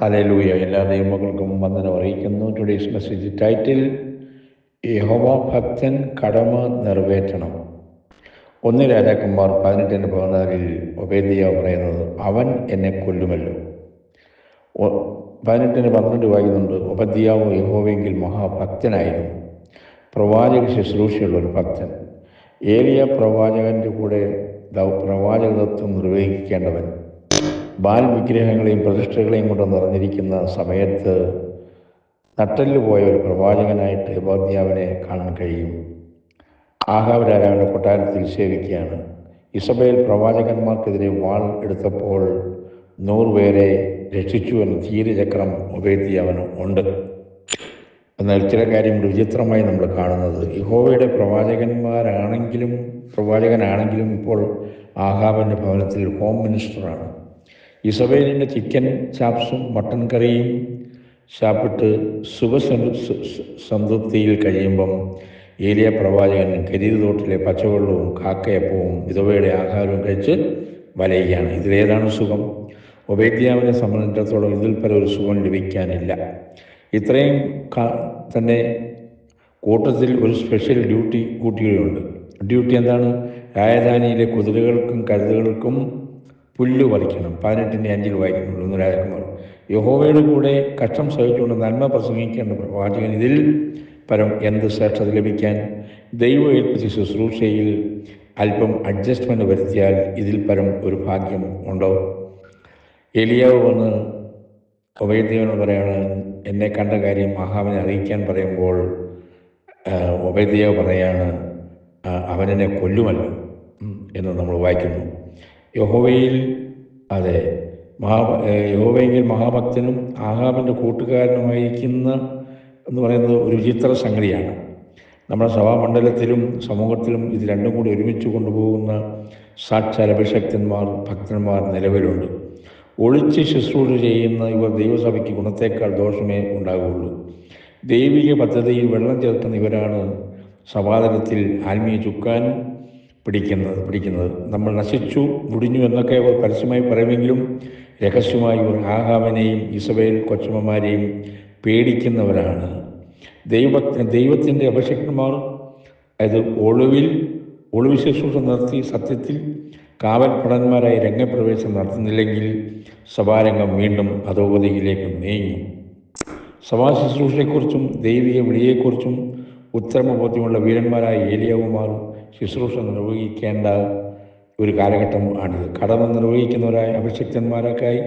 Hallelujah. എല്ലാ ദൈവങ്ങൾക്കും വന്ദനം അറിയിക്കുന്നു. ടുഡേസ് മെസ്സേജ് ടൈറ്റിൽ യഹോവ ഭക്തൻ കടമ നിറവേറ്റണം. ഒന്ന് രാജാക്കന്മാർ പതിനെട്ടിന്റെ പതിനാലിൽ ഒബേദിയ പറയുന്നത് അവൻ എന്നെ കൊല്ലുമല്ലോ. പതിനെട്ടിന് പന്ത്രണ്ട് വായിക്കുന്നുണ്ട് ഉപദ്യാവ് യഹോവെങ്കിൽ മഹാഭക്തനായിരുന്നു. പ്രവാചക ശുശ്രൂഷയുള്ള ഒരു ഭക്തൻ. ഏലിയ പ്രവാചകന്റെ കൂടെ പ്രവാചകത്വം നിർവഹിക്കേണ്ടവൻ. ബാൽ വിഗ്രഹങ്ങളെയും പ്രതിഷ്ഠകളെയും കൊണ്ട് നിറഞ്ഞിരിക്കുന്ന സമയത്ത് നട്ടലിൽ പോയ ഒരു പ്രവാചകനായിട്ട് ഉപാധ്യാവിനെ കാണാൻ കഴിയും. ആഹാബ് രാജാവിന്റെ കൊട്ടാരത്തിൽ സേവിക്കുകയാണ്. ഇസബേൽ പ്രവാചകന്മാർക്കെതിരെ വാൾ എടുത്തപ്പോൾ നൂറുപേരെ രക്ഷിച്ചു എന്ന ധീരചക്രം ഉപേദ്യാവന് ഉണ്ട്. എന്നാൽ ചില കാര്യങ്ങൾ വിചിത്രമായി നമ്മൾ കാണുന്നത്. യഹോവയുടെ പ്രവാചകന്മാരാണെങ്കിലും പ്രവാചകനാണെങ്കിലും ഇപ്പോൾ ആഹാബിന്റെ ഭവനത്തിൽ ഹോം മിനിസ്റ്ററാണ്. ഇസബേലിന്റെ ചിക്കൻ ചാപ്സും മട്ടൻ കറിയും ശാപ്പിട്ട് സുഖസംതൃ സംതൃപ്തിയിൽ കഴിയുമ്പം ഏലിയ പ്രവാചകൻ കരിത് തോട്ടിലെ പച്ചവെള്ളവും കാക്കയപ്പവും വിധവയുടെ ആഹാരവും കഴിച്ച് വലയുകയാണ്. ഇതിലേതാണ് സുഖം? ഒബേദ്യാവിനെ സംബന്ധിച്ചിടത്തോളം ഇതിൽ പല ഒരു സുഖം ലഭിക്കാനില്ല. ഇത്രയും തന്നെ കൂട്ടത്തിൽ ഒരു സ്പെഷ്യൽ ഡ്യൂട്ടി കൂട്ടികളുണ്ട് ഡ്യൂട്ടി എന്താണ്? രാജധാനിയിലെ കുതിരകൾക്കും കഴുതകൾക്കും പുല്ല് പറിക്കണം പതിനെട്ടിന്റെ അഞ്ചിൽ വായിക്കുന്നുള്ളൂ ഒന്ന് രാജകുമാർ യഹോവയുടെ കൂടെ കഷ്ടം സഹിച്ചുകൊണ്ട് നന്മ പ്രസംഗിക്കേണ്ട പ്രവാചകൻ ഇതിൽ പരം എന്ത് ശ്രേഷ്ഠത ലഭിക്കാൻ? ദൈവം ഏൽപ്പിച്ച ശുശ്രൂഷയിൽ അല്പം അഡ്ജസ്റ്റ്മെന്റ് വരുത്തിയാൽ ഇതിൽ പരം ഒരു ഭാഗ്യം ഉണ്ടോ? എലിയാവ് വന്ന് ഉപയദേവനോട് പറയാണ് എന്നെ കണ്ട കാര്യം മഹാവിനെ അറിയിക്കാൻ പറയുമ്പോൾ ഉപയദേവ് പറയാണ് "ആ, അവനെന്നെ കൊല്ലുമല്ലോ. എന്ന് നമ്മൾ വായിക്കുന്നു. യഹോവയിൽ അതെ മഹാ യഹോവയെങ്കിൽ മഹാഭക്തനും ആഹാബിന്റെ കൂട്ടുകാരനുമായിരിക്കുന്ന എന്ന് പറയുന്നത് ഒരു വിചിത്ര സംഗതിയാണ്. നമ്മുടെ സഭാമണ്ഡലത്തിലും സമൂഹത്തിലും ഇത് രണ്ടും കൂടി ഒരുമിച്ച് കൊണ്ടുപോകുന്ന സാക്ഷാൽ അഭിഷക്തന്മാർ ഭക്തന്മാർ നിലവിലുണ്ട്. ഒളിച്ച് ശുശ്രൂഷ ചെയ്യുന്ന ഇവർ ദൈവസഭയ്ക്ക് ഗുണത്തേക്കാൾ ദോഷമേ ഉണ്ടാകുകയുള്ളൂ ദൈവിക പദ്ധതിയിൽ വെള്ളം ചേർക്കുന്ന ഇവരാണ് സഭാതലത്തിൽ ആത്മീയ ചുക്കാൻ പിടിക്കുന്നത് പിടിക്കുന്നത്. നമ്മൾ നശിച്ചു മുടിഞ്ഞു എന്നൊക്കെ അവർ പരസ്യമായി പറയുമെങ്കിലും രഹസ്യമായി ഒരു ആഹാവനെയും ഇസബേൽ കൊച്ചമ്മമാരെയും പേടിക്കുന്നവരാണ്. ദൈവ ദൈവത്തിന്റെ അഭിഷേകന്മാർ അതായത് ഒളിവിൽ ഒളിവ് ശുശ്രൂഷ നടത്തി സത്യത്തിൽ കാവൽപ്പടന്മാരായി രംഗപ്രവേശം നടത്തുന്നില്ലെങ്കിൽ സഭാരംഗം വീണ്ടും അധോഗതിയിലേക്ക് നീങ്ങും. സഭാ ശുശ്രൂഷയെക്കുറിച്ചും ദൈവിക വിളിയെക്കുറിച്ചും ഉത്തരമബോധ്യമുള്ള വീരന്മാരായ ഏലിയാവുമാർ ശുശ്രൂഷ നിർവഹിക്കേണ്ട ഒരു കാലഘട്ടം ആണിത്. കടമ നിർവഹിക്കുന്നവരായ അഭിഷിക്തന്മാരൊക്കെയായി